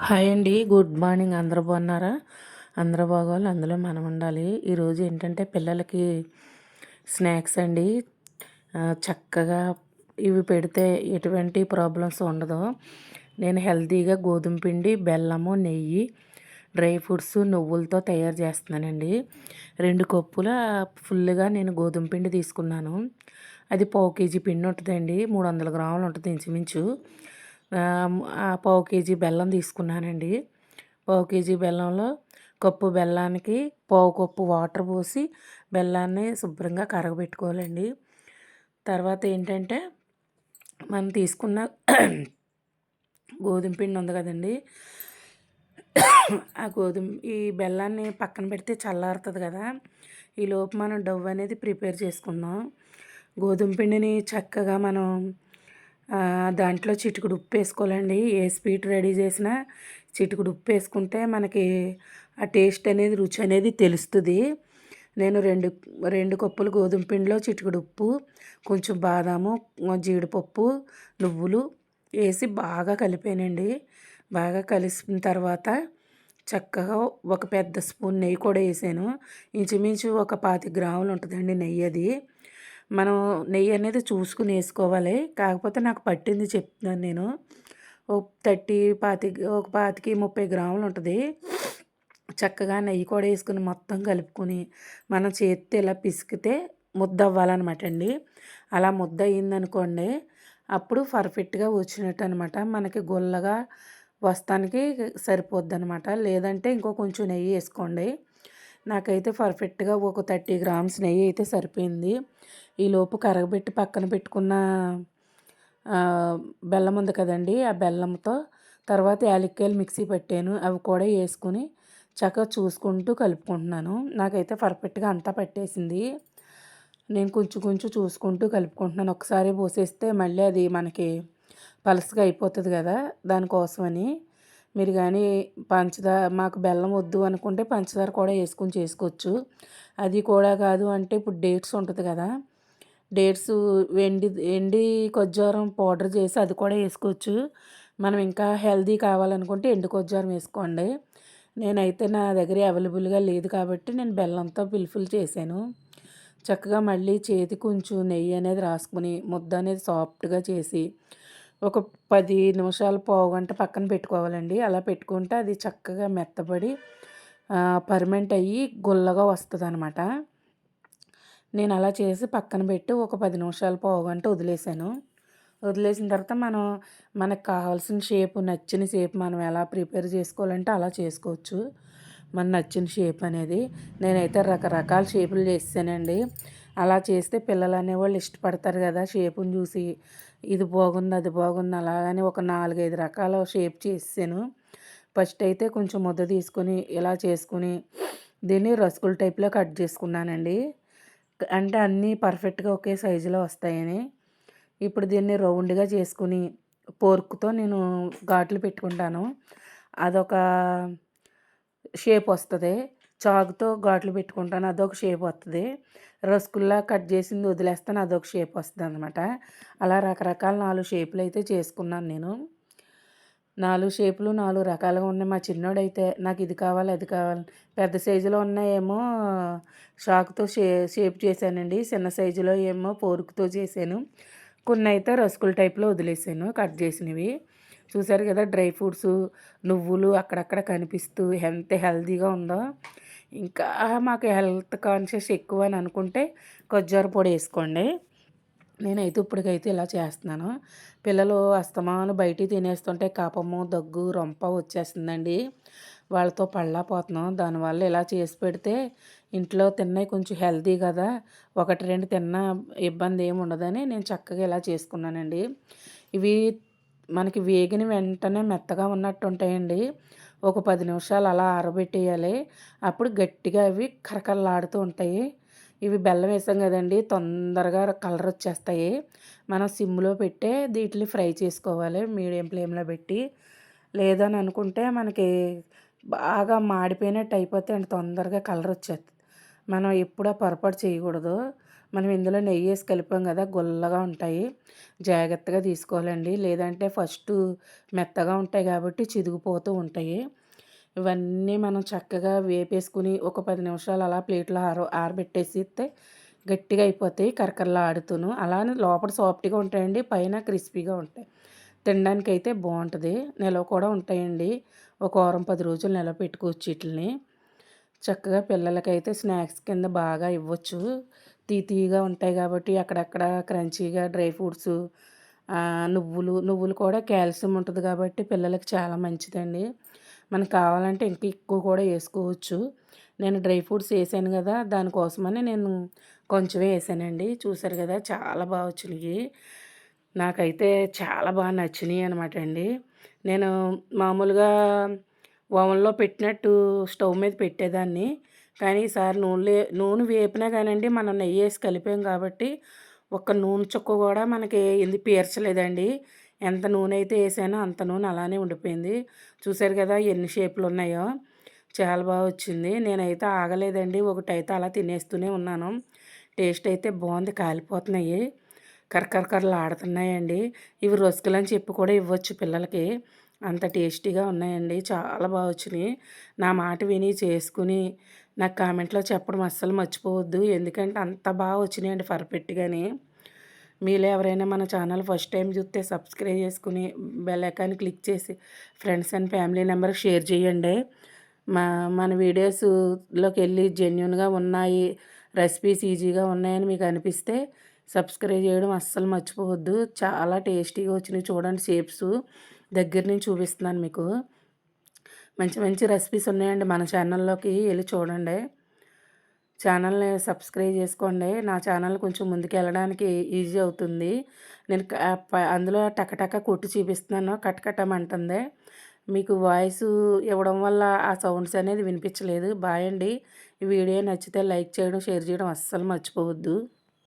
Hi అండి. Good morning. అందరూ బాగున్నారా? అందరూ బాగోవాలి. అందులో మనం ఉండాలి. ఈరోజు ఏంటంటే పిల్లలకి స్నాక్స్ అండి. చక్కగా ఇవి పెడితే ఎటువంటి ప్రాబ్లమ్స్ ఉండదు. నేను హెల్తీగా గోధుమ పిండి బెల్లము నెయ్యి డ్రై ఫ్రూట్స్ నువ్వులతో తయారు చేస్తున్నానండి. రెండు కప్పుల ఫుల్గా నేను గోధుమ పిండి తీసుకున్నాను. అది పావు కేజీ పిండి ఉంటుందండి. మూడు వందల గ్రాములు ఉంటుంది ఇంచుమించు. పావు కేజీ బెల్లం తీసుకున్నానండి. పావు కేజీ బెల్లంలో కప్పు బెల్లానికి పావు కప్పు వాటర్ పోసి బెల్లాన్ని శుభ్రంగా కరగబెట్టుకోవాలండి. తర్వాత ఏంటంటే మనం తీసుకున్న గోధుమ పిండి ఉంది కదండి. ఆ గోధుమ ఈ బెల్లాన్ని పక్కన పెడితే చల్లారుతుంది కదా. ఈ లోపు మనం డవ్ అనేది ప్రిపేర్ చేసుకుందాం. గోధుమ పిండిని చక్కగా మనం దాంట్లో చిటికుడు ఉప్పు వేసుకోవాలండి. ఏ స్వీట్ రెడీ చేసినా చిటికుడు ఉప్పు వేసుకుంటే మనకి ఆ టేస్ట్ అనేది రుచి అనేది తెలుస్తుంది. నేను రెండు రెండు కప్పులు గోధుమ పిండిలో చిటికుడు ఉప్పు కొంచెం బాదాము జీడిపప్పు నువ్వులు వేసి బాగా కలిపానండి. బాగా కలిసిన తర్వాత చక్కగా ఒక పెద్ద స్పూన్ నెయ్యి కూడా వేసాను. ఇంచుమించు ఒక పాతి గ్రాములు ఉంటుందండి నెయ్యి అది. మనం నెయ్యి అనేది చూసుకుని వేసుకోవాలి. కాకపోతే నాకు పట్టింది చెప్తున్నాను నేను. ఒక థర్టీ పాతి ఒక పాతికి ముప్పై గ్రాములు ఉంటుంది. చక్కగా నెయ్యి కూడా వేసుకుని మొత్తం కలుపుకొని మనం చేతితో ఇలా పిసికితే ముద్ద అవ్వాలన్నమాట అండి. అలా ముద్ద అయిందనుకోండి అప్పుడు పర్ఫెక్ట్గా వచ్చినట్టు అనమాట మనకి గుల్లగా వస్తానికి సరిపోద్ది అనమాట లేదంటే ఇంకో కొంచెం నెయ్యి వేసుకోండి. నాకైతే పర్ఫెక్ట్గా ఒక థర్టీ గ్రామ్స్ నెయ్యి అయితే సరిపోయింది. ఈలోపు కరగబెట్టి పక్కన పెట్టుకున్న బెల్లం ఉంది కదండి ఆ బెల్లంతో తర్వాత యాలక్కాయలు మిక్సీ పెట్టాను. అవి కూడా వేసుకుని చక్కగా చూసుకుంటూ కలుపుకుంటున్నాను. నాకైతే పర్ఫెక్ట్గా అంతా పట్టేసింది. నేను కొంచెం కొంచెం చూసుకుంటూ కలుపుకుంటున్నాను. ఒకసారి పోసేస్తే మళ్ళీ అది మనకి పలసగా అయిపోతుంది కదా దానికోసమని. మీరు కానీ పంచదార మాకు బెల్లం వద్దు అనుకుంటే పంచదార కూడా వేసుకొని చేసుకోవచ్చు. అది కూడా కాదు అంటే ఇప్పుడు డేట్స్ ఉంటుంది కదా. డేట్స్ ఎండి ఎండి కొజ్జారం పౌడర్ చేసి అది కూడా వేసుకోవచ్చు. మనం ఇంకా హెల్దీ కావాలనుకుంటే ఎండు కొజ్జారం వేసుకోండి. నేనైతే నా దగ్గర అవైలబుల్గా లేదు కాబట్టి నేను బెల్లంతో ఫిల్ఫిల్ చేశాను. చక్కగా మళ్ళీ చేతి కొంచెం నెయ్యి అనేది రాసుకుని ముద్ద అనేది సాఫ్ట్గా చేసి ఒక పది నిమిషాలు పావు గంట పక్కన పెట్టుకోవాలండి. అలా పెట్టుకుంటే అది చక్కగా మెత్తబడి పర్మెంట్ అయ్యి గుల్లగా వస్తుంది అనమాట నేను అలా చేసి పక్కన పెట్టి ఒక పది నిమిషాలు పావు గంట వదిలేసాను. వదిలేసిన తర్వాత మనం మనకు కావాల్సిన షేప్ నచ్చిన షేప్ మనం ఎలా ప్రిపేర్ చేసుకోవాలంటే అలా చేసుకోవచ్చు. మన నచ్చిన షేప్ అనేది. నేనైతే రకరకాల షేపులు చేసానండి అలా చేస్తే పిల్లలు అనేవాళ్ళు ఇష్టపడతారు కదా షేపుని చూసి. ఇది బాగుంది అది బాగుంది అలాగని ఒక నాలుగైదు రకాల షేప్ చేసాను ఫస్ట్ అయితే కొంచెం ముద్ద తీసుకొని ఇలా చేసుకుని దీన్ని రసగుల్ టైప్లో కట్ చేసుకున్నానండి. అంటే అన్నీ పర్ఫెక్ట్గా ఒకే సైజులో వస్తాయని. ఇప్పుడు దీన్ని రౌండ్గా చేసుకుని పోర్క్తో నేను ఘాట్లు పెట్టుకుంటాను. అదొక షేప్ వస్తుంది. చాకుతో ఘాట్లు పెట్టుకుంటాను అదొక షేప్ వస్తుంది రసగుల్లా కట్ చేసింది వదిలేస్తాను అదొక షేప్ వస్తుంది అనమాట అలా రకరకాల నాలుగు షేపులు అయితే చేసుకున్నాను నేను. నాలుగు షేపులు నాలుగు రకాలుగా ఉన్నాయి. మా చిన్నోడైతే నాకు ఇది కావాలి అది కావాలి. పెద్ద సైజులో ఉన్నాయేమో షాక్తో షే షేప్ చేశానండి. చిన్న సైజులో ఏమో పోరుకుతో చేశాను. కొన్ని అయితే రసగుల్ టైప్లో వదిలేసాను కట్ చేసినవి. చూసారు కదా డ్రై ఫ్రూట్స్ నువ్వులు అక్కడక్కడ కనిపిస్తూ ఎంత హెల్తీగా ఉందో. ఇంకా మాకు హెల్త్ కాన్షియస్ ఎక్కువ అని అనుకుంటే కొజ్జార పొడి వేసుకోండి. నేనైతే ఇప్పటికైతే ఇలా చేస్తున్నాను. పిల్లలు అస్తమాను బయట తినేస్తుంటే కాపము దగ్గు రొంప వచ్చేస్తుందండి. వాళ్ళతో పళ్ళాపోతున్నాం దానివల్ల ఇలా చేసి పెడితే ఇంట్లో తిన్నవి కొంచెం హెల్తీ కదా. ఒకటి రెండు తిన్నా ఇబ్బంది ఏమి ఉండదని నేను చక్కగా ఇలా చేసుకున్నానండి. ఇవి మనకి వేగిన వెంటనే మెత్తగా ఉన్నట్టు ఉంటాయండి. ఒక పది నిమిషాలు అలా ఆరబెట్టేయాలి. అప్పుడు గట్టిగా అవి కరకరలాడుతూ ఉంటాయి. ఇవి బెల్లం వేసాం కదండి తొందరగా కలర్ వచ్చేస్తాయి. మనం సిమ్లో పెట్టే వీటిని ఫ్రై చేసుకోవాలి మీడియం ఫ్లేమ్లో పెట్టి. లేదని అనుకుంటే మనకి బాగా మాడిపోయినట్టు అయిపోతే అండి తొందరగా కలర్ వచ్చేస్తుంది మనం ఎప్పుడూ పొరపాటు చేయకూడదు. మనం ఇందులో నెయ్యి వేసి కలిపాం కదా గుల్లగా ఉంటాయి. జాగ్రత్తగా తీసుకోవాలండి. లేదంటే ఫస్ట్ మెత్తగా ఉంటాయి కాబట్టి చిదిగిపోతూ ఉంటాయి. ఇవన్నీ మనం చక్కగా వేపేసుకుని ఒక పది నిమిషాలు అలా ప్లేట్లో ఆర ఆరబెట్టేసిస్తే గట్టిగా అయిపోతాయి కరకరలా ఆడుతూను. అలానే లోపల సాఫ్ట్గా ఉంటాయండి పైన క్రిస్పీగా ఉంటాయి. తినడానికి అయితే బాగుంటుంది. నిలవ కూడా ఉంటాయండి. ఒక వారం పది రోజులు నిలవ పెట్టుకోవచ్చు వీటిని చక్కగా పిల్లలకైతే స్నాక్స్ కింద బాగా ఇవ్వచ్చు. తీతీగా ఉంటాయి కాబట్టి అక్కడక్కడ క్రంచీగా డ్రై ఫ్రూట్స్ నువ్వులు నువ్వులు కూడా కాల్షియం ఉంటుంది కాబట్టి పిల్లలకి చాలా మంచిదండి. మనకు కావాలంటే ఇంకా ఎక్కువ కూడా వేసుకోవచ్చు. నేను డ్రై ఫ్రూట్స్ వేసాను కదా దానికోసమని నేను కొంచెమే వేసానండి. చూసారు కదా చాలా బాగా వచ్చినాయి. నాకైతే చాలా బాగా నచ్చినాయి అనమాట అండి. నేను మామూలుగా ఓవెన్లో పెట్టినట్టు స్టవ్ మీద పెట్టేదాన్ని. కానీ ఈసారి నూనె నూనె వేపినా కానండి మనం నెయ్యి వేసి కలిపాం కాబట్టి ఒక్క నూనె చుక్క కూడా మనకి ఇది పీర్చలేదండి. ఎంత నూనె అయితే వేసానో అంత నూనె అలానే ఉండిపోయింది. చూసారు కదా ఎన్ని షేపులు ఉన్నాయో. చాలా బాగా వచ్చింది. నేనైతే ఆగలేదండి. ఒకటైతే అలా తినేస్తూనే ఉన్నాను. టేస్ట్ అయితే బాగుంది. కాలిపోతున్నాయి. కరకరకరలు ఆడుతున్నాయండి ఇవి రొసుకులని చెప్పి కూడా ఇవ్వచ్చు పిల్లలకి. అంత టేస్టీగా ఉన్నాయండి. చాలా బాగా వచ్చినాయి. నా మాట విని చేసుకుని నాకు కామెంట్లో చెప్పడం అస్సలు మర్చిపోవద్దు. ఎందుకంటే అంత బాగా వచ్చినాయండి పర్ఫెక్ట్గాని మీలో ఎవరైనా మన ఛానల్ ఫస్ట్ టైం చూస్తే సబ్స్క్రైబ్ చేసుకుని బెల్ ఐకాన్ క్లిక్ చేసి ఫ్రెండ్స్ అండ్ ఫ్యామిలీ నెంబర్కి షేర్ చేయండి. మా మన వీడియోస్లోకి వెళ్ళి జెన్యున్గా ఉన్నాయి రెసిపీస్ ఈజీగా ఉన్నాయని మీకు అనిపిస్తే సబ్స్క్రైబ్ చేయడం అస్సలు మర్చిపోవద్దు. చాలా టేస్టీగా వచ్చినాయి చూడండి షేప్స్. దగ్గర నుంచి చూపిస్తున్నాను మీకు. మంచి మంచి రెసిపీస్ ఉన్నాయండి మన ఛానల్లోకి వెళ్ళి చూడండి. ఛానల్ని సబ్స్క్రైబ్ చేసుకోండి. నా ఛానల్ కొంచెం ముందుకు వెళ్ళడానికి ఈజీ అవుతుంది. నేను అందులో టకటక కొట్టి చూపిస్తున్నాను. కట్టకట్టమంటుంది మీకు వాయిస్ ఇవ్వడం వల్ల ఆ సౌండ్స్ అనేది వినిపించలేదు. బాయ్ అండి. ఈ వీడియో నచ్చితే లైక్ చేయడం షేర్ చేయడం అస్సలు మర్చిపోవద్దు.